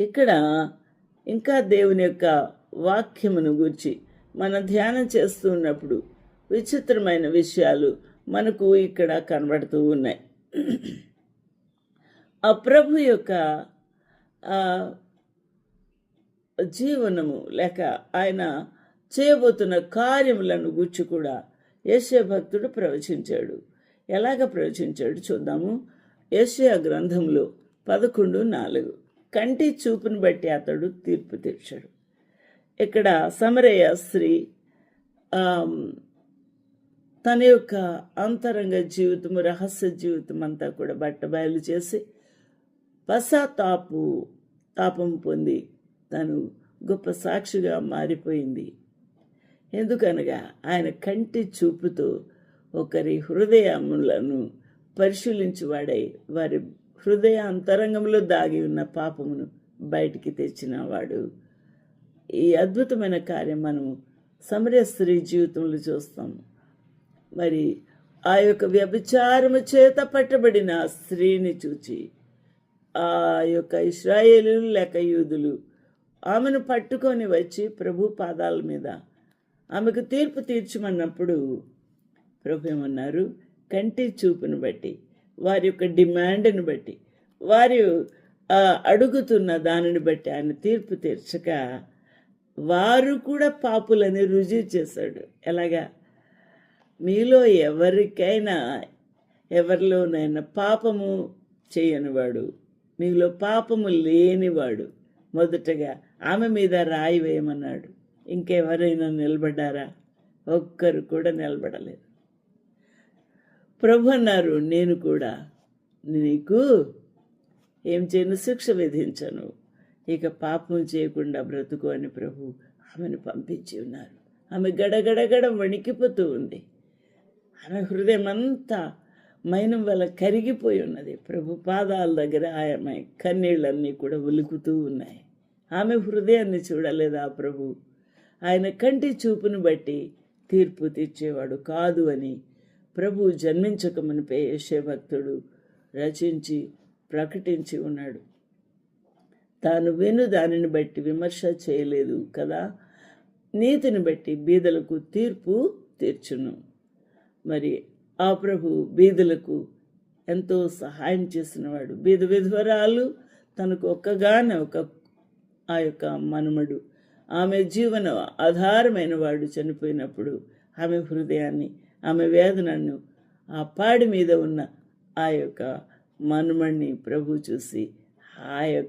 ఇక్కడ ఇంకా దేవుని యొక్క వాక్యమును గూర్చి మనం ధ్యానం చేస్తూ ఉన్నప్పుడు విచిత్రమైన విషయాలు మనకు ఇక్కడ కనబడుతూ ఉన్నాయి. ఆ ప్రభు యొక్క జీవనము లేక ఆయన చేయబోతున్న కార్యములను గుర్చి కూడా యశ్య భక్తుడు ప్రవచించాడు. ఎలాగ ప్రవచించాడు చూద్దాము? యశ్య గ్రంథంలో పదకొండు నాలుగు. కంటి చూపును బట్టి అతడు తీర్పు తీర్చాడు. ఇక్కడ సమరయ్య స్త్రీ తన యొక్క అంతరంగ జీవితము రహస్య జీవితం అంతా కూడా బట్టబయలు చేసి పశ్చాత్తాపు తాపం పొంది తను గొప్ప సాక్షిగా మారిపోయింది. ఎందుకనగా ఆయన కంటి చూపుతో ఒకరి హృదయములను పరిశీలించువాడై వారి హృదయ అంతరంగంలో దాగి ఉన్న పాపమును బయటికి తెచ్చినవాడు ఈ అద్భుతమైన కార్యం మనము సమరయ స్త్రీ జీవితంలో చూస్తాము మరి ఆ యొక్క వ్యభిచారము చేత పట్టబడిన స్త్రీని చూచి ఆ యొక్క ఇస్రాయేలు లేక యూదులు ఆమెను పట్టుకొని వచ్చి ప్రభు పాదాల మీద ఆమెకు తీర్పు తీర్చమన్నప్పుడు ప్రభు ఏమన్నారు? కంటి చూపును బట్టి వారి యొక్క డిమాండ్ని బట్టి వారి అడుగుతున్న దానిని బట్టి ఆయన తీర్పు తీర్చక వారు కూడా పాపులని రుజువు చేశాడు. ఎలాగా? మీలో ఎవరికైనా ఎవరిలోనైనా పాపము చేయనివాడు మీలో పాపము లేనివాడు మొదటగా ఆమె మీద రాయి వేయమన్నాడు. ఇంకెవరైనా నిలబడ్డారా? ఒక్కరు కూడా నిలబడలేదు. ప్రభు అన్నారు నేను కూడా నీకు ఏం చేయను? శిక్ష విధించను. ఇక పాపం చేయకుండా బ్రతుకు అని ప్రభు ఆమెను పంపించి ఉన్నారు. ఆమె గడగడగడ వణికిపోతూ ఉంది. ఆమె హృదయం అంతా మైనం వల్ల కరిగిపోయి ఉన్నది. ప్రభు పాదాల దగ్గర ఆమె కన్నీళ్ళన్నీ కూడా ఉలుకుతూ ఉన్నాయి. ఆమె హృదయాన్ని చూడలేదా ప్రభు? ఆయన కంటి చూపును బట్టి తీర్పు తీర్చేవాడు కాదు అని ప్రభు జన్మించక మునిపే భక్తుడు రచించి ప్రకటించి ఉన్నాడు. తాను విను దానిని బట్టి విమర్శ చేయలేదు కదా? నీతిని బట్టి బీదలకు తీర్పు తీర్చును. మరి ఆ ప్రభు బీదలకు ఎంతో సహాయం చేసినవాడు. బీద విధవరాలు తనకు ఒక్కగానే ఒక ఆ యొక్క మనుమడు. ఆమె జీవన ఆధారమైన వాడు చనిపోయినప్పుడు ఆమె హృదయాన్ని ఆమె వేదనను ఆ పాడి మీద ఉన్న ఆ యొక్క మనుమణ్ణి ప్రభు చూసి ఆ యొక్క